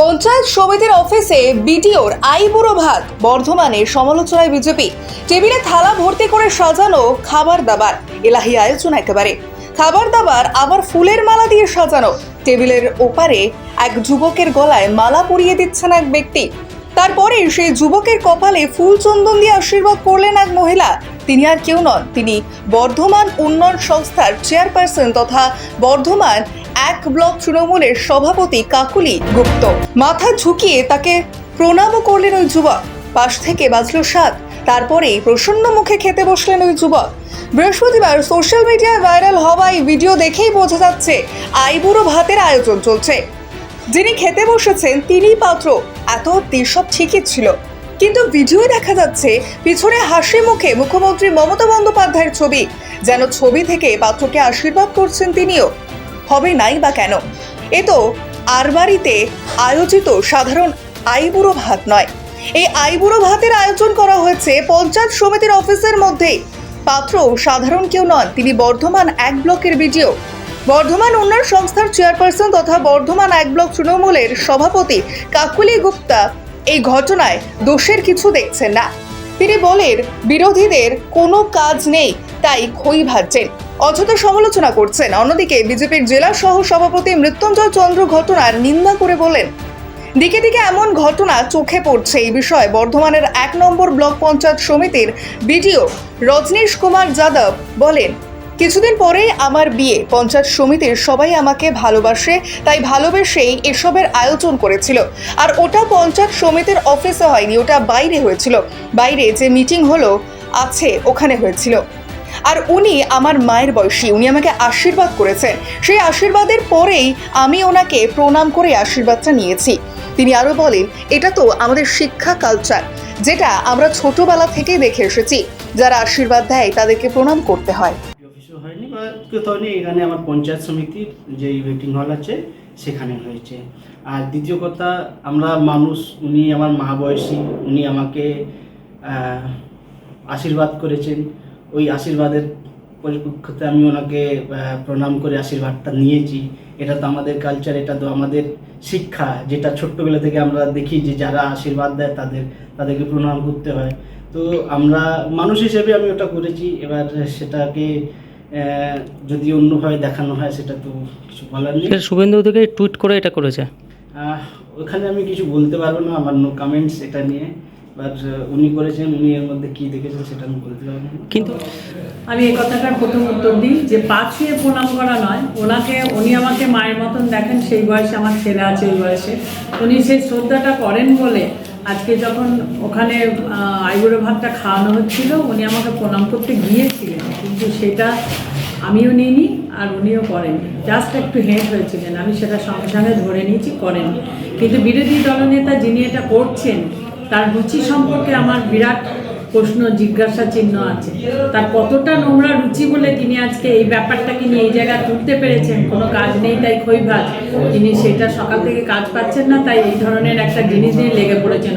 পঞ্চায়েত সমিতির অফিসে বিডিওর আইবুড়ো ভাত বর্ধমানে সমালোচনায় বিজেপি। টেবিলে থালা ভর্তি করে সাজানো খাবার দাবার, এলাহি আয়োজন একেবারে। খাবার দাবার আবার ফুলের মালা দিয়ে সাজানো, টেবিলের ওপারে এক যুবকের গলায় মালা পরিয়ে দিচ্ছেন এক ব্যক্তি। তারপরে সেই যুবকের কপালে ফুল চন্দন দিয়ে আশীর্বাদ করলেন এক মহিলা। তিনি আর কেউ নন, তিনি বর্ধমান উন্নয়ন সংস্থার চেয়ারপারসন তথা বর্ধমান এক ব্লক তৃণমূলের সভাপতি কাকুলি গুপ্ত। মাথা ঝুঁকিয়ে তাকে প্রণামও করলেন ওই যুবক। পাশ থেকে বাজলো সাত, তারপরেই প্রসন্ন মুখে খেতে বসলেন ওই যুবক। বৃহস্পতিবার সোশ্যাল মিডিয়ায় ভাইরাল হওয়া এই ভিডিও দেখেই বোঝা যাচ্ছে, আইবুড়ো ভাতের আয়োজন চলছে। যিনি খেতে বসেছেন তিনিই পাত্র, এত সব ঠিকই ছিল। কিন্তু ভিডিওয়ে দেখা যাচ্ছে, পিছনে হাসি মুখে মুখ্যমন্ত্রী মমতা বন্দ্যোপাধ্যায়ের ছবি। যেন ছবি থেকে পাত্রকে আশীর্বাদ করছেন তিনিও। হবে নাই বা কেন? এ তো আর বাড়িতে আয়োজিত সাধারণ আইবুড়ো ভাত নয়। এই আইবুড়ো ভাতের আয়োজন করা হয়েছে পঞ্চায়েত সমিতির অফিসের মধ্যেই। পাত্র সাধারণ কেউ নন, তিনি বর্ধমান এক ব্লকের বিডিও। বর্ধমান উন্নয়ন সংস্থার চেয়ারপারসন তথা বর্ধমান এক ব্লক তৃণমূলের সভাপতি কাকুলি গুপ্তা এই ঘটনায় দোষের কিছু দেখছেন না। তিনি বলেন, বিরোধীদের কোনো কাজ নেই, তাই খই ভাজছেন। অযথা সমালোচনা করছেন। অন্যদিকে বিজেপির জেলা সহ সভাপতি মৃত্যুঞ্জয় চন্দ্র ঘটনার নিন্দা করে বলেন, দিকে দিকে এমন ঘটনা চোখে পড়ছে এই বিষয়ে। বর্ধমানের এক নম্বর ব্লক পঞ্চায়েত সমিতির বিডিও রজনীশ কুমার যাদব বলেন, কিছুদিন পরেই আমার বিয়ে। পঞ্চায়েত সমিতির সবাই আমাকে ভালোবাসে, তাই ভালোবেসেই এসবের আয়োজন করেছিল। আর ওটা পঞ্চায়েত সমিতির অফিসে হয়নি, ওটা বাইরে হয়েছিল। বাইরে যে মিটিং হলো, আছে, ওখানে হয়েছিল। আর উনি আমার মায়ের বয়সী, উনি আমাকে আশীর্বাদ করেছেন। সেই আশীর্বাদের পরেই আমি ওনাকে প্রণাম করে আশীর্বাদটা নিয়েছি। তিনি আরও বলেন, এটা তো আমাদের শিক্ষা কালচার যেটা আমরা ছোটবেলা থেকেই দেখে এসেছি। যারা আশীর্বাদ দেয়, তাদেরকে প্রণাম করতে হয়। হয়নি বা কোথাও নেই, এখানে আমার পঞ্চায়েত সমিতির যে মিটিং হল আছে, সেখানে হয়েছে। আর দ্বিতীয় কথা, আমরা মানুষ, উনি আমার মা বয়সী, উনি আমাকে আশীর্বাদ করেছেন। ওই আশীর্বাদের পরিপ্রেক্ষিতে আমি ওনাকে প্রণাম করে আশীর্বাদটা নিয়েছি। এটা তো আমাদের কালচার এটা তো আমাদের শিক্ষা যেটা ছোট্টবেলা থেকে আমরা দেখি যে যারা আশীর্বাদ দেয় তাদের তাদেরকে প্রণাম করতে হয়। তো আমরা মানুষ হিসেবে আমি ওটা করেছি। এবার সেটাকে যদি অন্যভাবে দেখানো হয় সেটা তো কিছু বলার নেই। শুভেন্দু থেকে টুইট করে এটা করেছে? ওখানে আমি কিছু বলতে পারব না আমার নো কমেন্টস এটা নিয়ে। বাট উনি করেছেন উনি এর মধ্যে কি দেখেছেন সেটা আমি বলতে পারব কিন্তু আমি এই কথাটার প্রথম উত্তর দিই যে পা ছুঁয়ে প্রণাম করা নয়। ওনাকে উনি আমাকে মায়ের মতন দেখেন সেই বয়সে আমার ছেলে আছে এই বয়সে। উনি সেই শ্রদ্ধাটা করেন বলে আজকে যখন ওখানে আহ, আইবুড়ো ভাতটা খাওয়ানো হচ্ছিল উনি আমাকে প্রণাম করতে গিয়েছিলেন। কিন্তু সেটা আমিও নিইনি আর উনিও করেননি। জাস্ট একটু হেড হয়েছিলেন। আমি সেটা সঙ্গে সঙ্গে ধরে নিয়েছি করেননি। কিন্তু বিরোধী দলনেতা যিনি এটা করছেন তার রুচি সম্পর্কে আমার বিরাট প্রশ্ন, জিজ্ঞাসা চিহ্ন আছে। তার কতটা নোংরা রুচি বলে তিনি আজকে এই ব্যাপারটাকে নিয়ে এই জায়গায় তুলতে পেরেছেন, কোনো কাজ নেই তাই খৈভাজ তিনি সেটা সকাল থেকে কাজ পাচ্ছেন না, তাই এই ধরনের একটা জিনিস নিয়ে লেগে পড়েছেন।